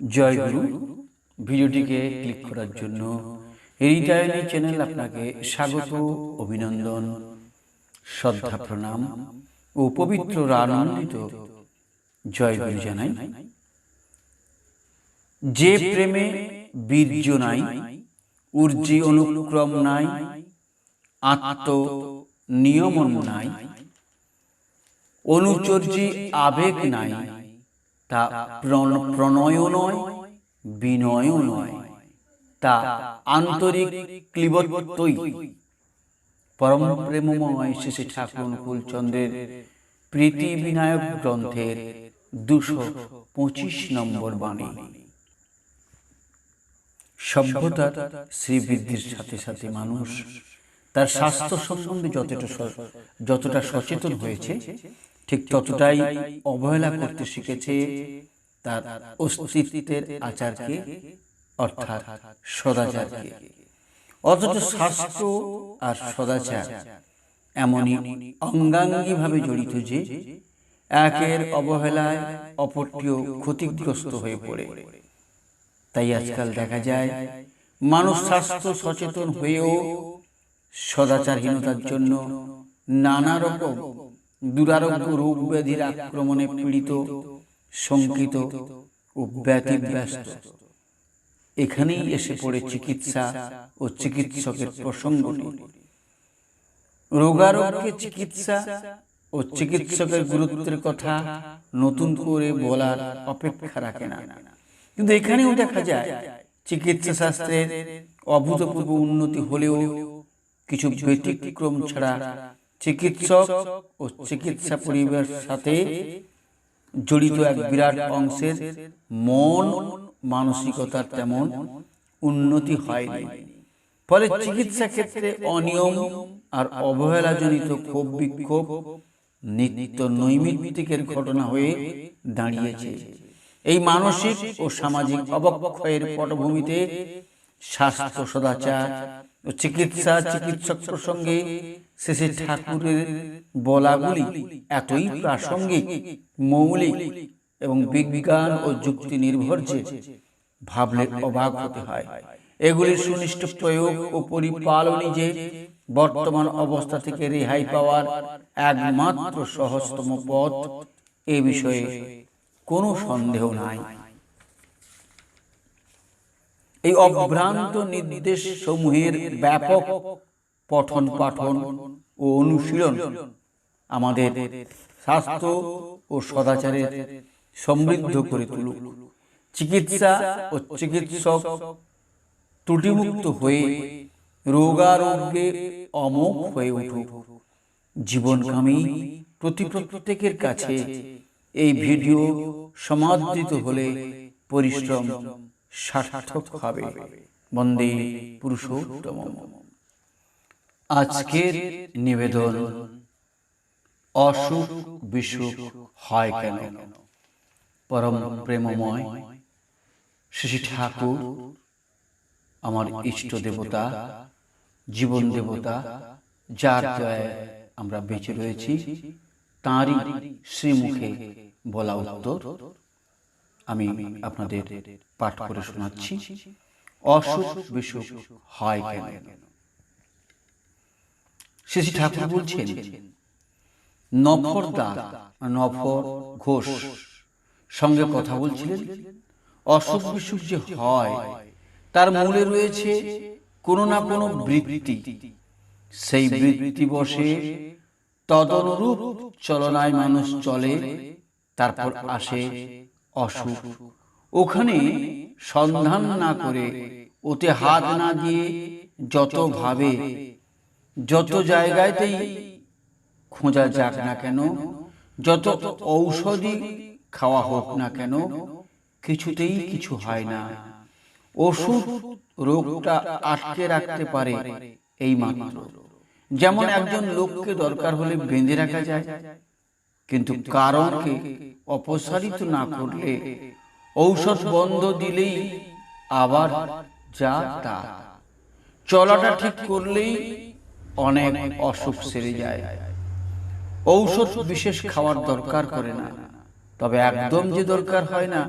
জয় গুরু ভিডিওটিকে ক্লিক করার জন্য হৃদয়নী চ্যানেল আপনাকে স্বাগত অভিনন্দন শ্রদ্ধা প্রণাম ও পবিত্র আনন্দিত জয় গুরু জানাই। যে প্রেমে বীর্য নাই ঊর্জি অনুক্রম নাই আত্ম নিয়মন নাই অনুচর্যী আবেগ নাই তা প্রণ- প্রণয় নয় বিনয় নয়। তা আন্তরিক ক্লিবত্বই পরম প্রেমময় শ্রী ঠাকুর অনুকূল চন্দ্রের প্রীতি বিনায়ক গ্রন্থের দুশো পঁচিশ নম্বর বাণী। সভ্যতার শ্রীবৃদ্ধির সাথে সাথে মানুষ তার স্বাস্থ্য সম্বন্ধে যতটা যতটা সচেতন হয়েছে ঠিক ততটাই অবহেলা করতে শিখেছে তার অস্তিত্বের আচারকে, অর্থাৎ সদাচারকে। অথচ স্বাস্থ্য আর সদাচার এমনই অঙ্গাঙ্গিভাবে জড়িত যে একের অবহেলায় অপরটিও ক্ষতিগ্রস্ত হয়ে পড়ে। তাই আজকাল দেখা যায় মানুষ স্বাস্থ্য সচেতন হয়েও সদাচারহীনতার জন্য নানা রকম দুরারোগ্য রোগ ব্যাধির আক্রমণে পীড়িত, শঙ্কিত ও ব্যতিব্যস্ত। এখানেই এসে পড়ে চিকিৎসা ও চিকিৎসকের প্রসঙ্গটি রোগারোগ্যে চিকিৎসা ও চিকিৎসকের গুরুত্বের কথা নতুন করে বলার অপেক্ষা রাখে না। কিন্তু এখানেও দেখা যায়, চিকিৎসা শাস্ত্রের অভূতপূর্ব উন্নতি হলেও কিছু ব্যতিক্রম ছাড়া চিকিৎসক ও চিকিৎসা পরিবারের সাথে জড়িত এক বিরাট অংশের মন মানসিকতার তেমন উন্নতি হয়নি। ফলে চিকিৎসা ক্ষেত্রে অনিয়ম আর অবহেলাজনিত ক্ষোভ বিক্ষোভ নিত্য নৈমিত্তিকের ঘটনা হয়ে দাঁড়িয়েছে। এই মানসিক ও সামাজিক অবক্ষয়ের পটভূমিতে স্বাস্থ্য সদাচার চিকিৎসা, চিকিৎসক প্রসঙ্গে শেষে ঠাকুরের বলাগুলি এতই প্রাসঙ্গিক, মৌলিক এবং বিজ্ঞান ও যুক্তি নির্ভর যে ভাবলে অবাক হতে হয়। এগুলির সুনিষ্ঠ প্রয়োগ ও পরিপালনই যে বর্তমান অবস্থা থেকে রেহাই পাওয়ার একমাত্র সহজতম পথ, এ বিষয়ে কোনো সন্দেহ নাই। এই অভ্রান্ত নির্দেশ সমূহের ব্যাপক পঠন পাঠন ও অনুশীলন আমাদের স্বাস্থ্য ও সদাচারের সমৃদ্ধ করে তুলুক। চিকিৎসা ও চিকিৎসক ত্রুটিমুক্ত হয়ে রোগারোগ্যে অমোঘ হয়ে উঠুক। জীবনকামী প্রতি প্রত্যেকের কাছে এই ভিডিও সমাদৃত হলে পরিশ্রম সার্থক হবে। বন্দে পুরুষোত্তম আজকের নিবেদন অসুখ বিসুখ হয় কেন? পরম প্রেমময় শ্রী ঠাকুর আমার ইষ্ট দেবতা জীবন দেবতা যার দয়ায় আমরা বেঁচে রয়েছি তাঁরই শ্রীমুখে বলা উত্তর। আমি আপনাদের পাঠ করে শোনাচ্ছি। অসুখ বিসুখ হয় কেন? শ্রী ঠাকুর বলছেন নফর দা নফর ঘোষ। সঙ্গে কথা বলছিলেন অসুখ বিসুখ যে হয় তার মূলে রয়েছে কোনো না কোনো বৃত্তি। সেই বৃত্তি বসে তদনুরূপ চলনায় মানুষ চলে তারপর আসে অসুখ ওখানে সন্ধান না করে ওতে হাত না দিয়ে যত ভাবে যত জায়গাতেই খোঁজা যাক না কেন যত ঔষধি খাওয়া হোক না কেন কিছুতেই কিছু হয় না। ওষুধ রোগটা আটকে রাখতে পারে এই মাত্র। যেমন একজন লোককে দরকার হলে বেঁধে রাখা যায় কিন্তু কারণকে অপসারিত না করলে ঔষধ বন্ধ দিলেই আবার যা তা। চলাটা ঠিক করলেই অনেক অসুখ সেরে যায়। ঔষধ বিশেষ খাওয়ার দরকার করে না। তবে একদম যে দরকার হয় না,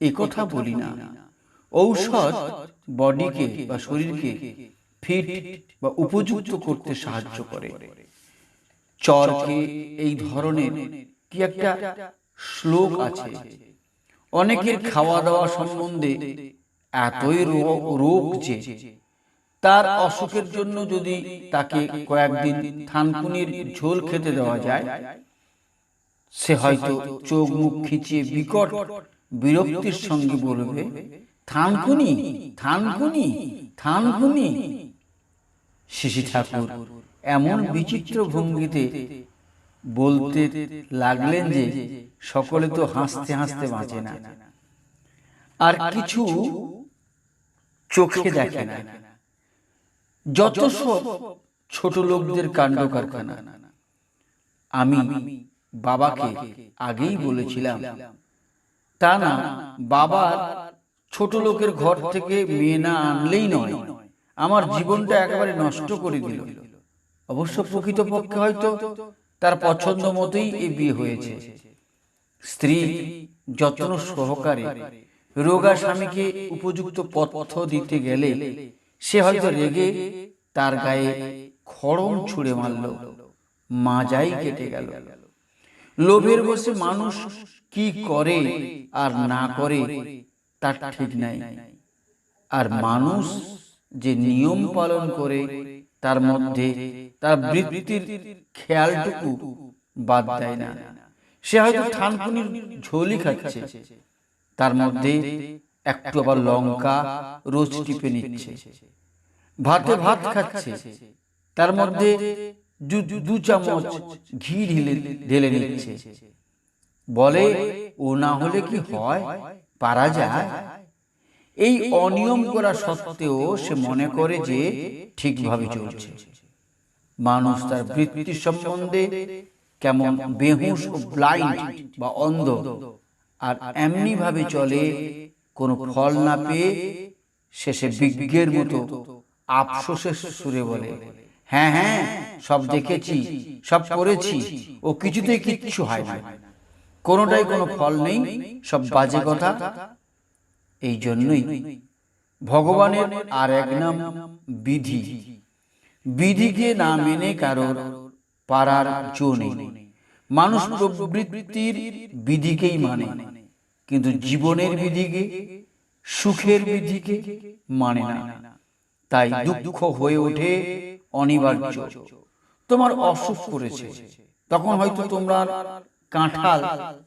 এ কথা বলি না। ঔষধ বডিকে বা শরীরকে ফিট বা উপযুক্ত করতে সাহায্য করে। চরকে এই ধরনের কি একটা শ্লোক আছে অনেকের খাওয়া দাওয়া সম্বন্ধে এতই রোগ যে তার অসুখের জন্য যদি তাকে কয়েকদিন থানকুনির ঝোল খেতে দেওয়া যায় সে হয়তো চোখ মুখ খিচিয়ে বিকট বিরক্তির সঙ্গে বলবে থানকুনি থানকুনি থানকুনি শিশি ঠাকুর এমন বিচিত্র ভঙ্গিতে বলতে লাগলেন যে সকলে তো হাসতে হাসতে বাঁচে না। আর কিছু চোখে দেখে না। যত সব ছোট লোকদের কাণ্ড কারখানা। আমি বাবাকে আগেই বলেছিলাম। তা না বাবার ছোট লোকের ঘর থেকে মেয়ে না আনলেই নয়। আমার জীবনটা একেবারে নষ্ট করে দিল। অবশ্য প্রকৃতপক্ষে হয়তো তার পছন্দ মতোই এই বিয়ে হয়েছে। স্ত্রী যত্ন সহকারে রোগা স্বামীকে উপযুক্ত পথ দিতে গেলে সে হয়তো রেগে তার গায়ে খড়ম ছুঁড়ে মারল। মাজাই কেটে গেল। লোভের বসে মানুষ কি করে আর না করে তার ঠিক নাই। আর মানুষ যে নিয়ম পালন করে তার মধ্যে তার বৃত্তির খেয়ালটুকু বাদ দেয় না। সে হয়তো থানকুনির ঝোলই খাচ্ছে। তার মধ্যে একটু আবার লঙ্কা রোজ টিপে নিচ্ছে। ভাতে ভাত খাচ্ছে। তার মধ্যে দু চামচ ঘি ঢেলে ঢেলে নিচ্ছে। বলে, ও না হলে কি হয়? পারা যায়? এই অনিয়ম করা সত্ত্বেও সে মনে করে যে ঠিকভাবে চলছে। মানুষ তার বৃত্তি সম্বন্ধে কেমন বেহুশ ও ব্লাইন্ড বা অন্ধ। আর এমনি ভাবে চলে কোনো ফল না পেয়ে শেষে বিজ্ঞের মতো আফসোসের সুরে বলে। হ্যাঁ হ্যাঁ সব দেখেছি সব করেছি ও কিছুতেই কিচ্ছু হয় না। কোনোটাই কোনো ফল নেই সব বাজে কথা। এই জন্যই ভগবানের আর এক নাম বিধি। বিধিকে না মেনে কারোর পারার জো নেই। মানুষ প্রবৃত্তির বিধিকেই মানে কিন্তু জীবনের বিধিকে, সুখের বিধিকে মানে না। তাই দুঃখ হয়ে ওঠে অনিবার্য। তোমার অসুখ করেছে, তখন হয়তো তোমরা কাঁঠাল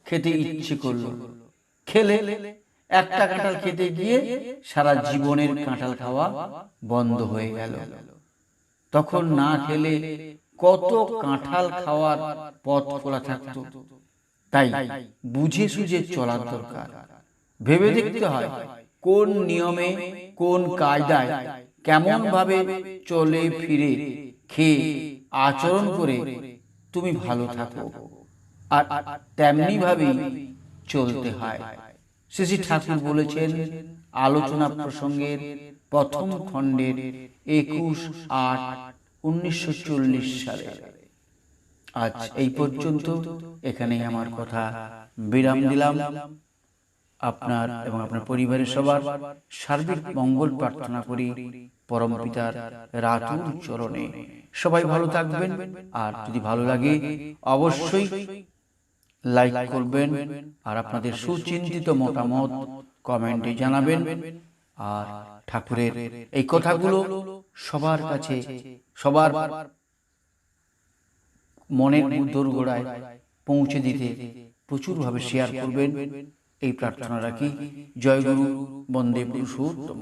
খেতে ইচ্ছে করল। খেলে একটা কাঁঠাল খেতে গিয়ে সারা জীবনের কাঁঠাল খাওয়া বন্ধ হয়ে গেল। তখন না খেলে কত কাঁঠাল খাওয়ার পথ খোলা থাকতো। তাই বুঝে সুঝে চলার দরকার। ভেবে দেখতে হয় কোন নিয়মে, কোন কায়দায় কেমন ভাবে চলে, ফিরে, খেয়ে, আচরণ করে তুমি ভালো থাকো। আর তেমনি ভাবেই চলতে হয়। শ্রী ঠাকুর বলেছেন আলোচনা প্রসঙ্গের প্রথম খণ্ডের একুশ আট উনিশশো সালে। আজ এই পর্যন্ত এখানেই আমার কথা বিরাম দিলাম। আপনার এবং আপনার পরিবারের সবার সার্বিক মঙ্গল প্রার্থনা করি। পরম পিতার রাতুর চরণে। সবাই ভালো থাকবেন। আর যদি ভালো লাগে অবশ্যই লাইক করবেন আর আপনাদের সুচিন্তিত মতামত কমেন্টে জানাবেন। আর ঠাকুরের এই কথাগুলো সবার কাছে সবার মনের দোরগোড়ায় পৌঁছে দিতে প্রচুরভাবে শেয়ার করবেন। এই প্রার্থনা রাখি। জয় গুরু বন্দে পুরুষোত্তম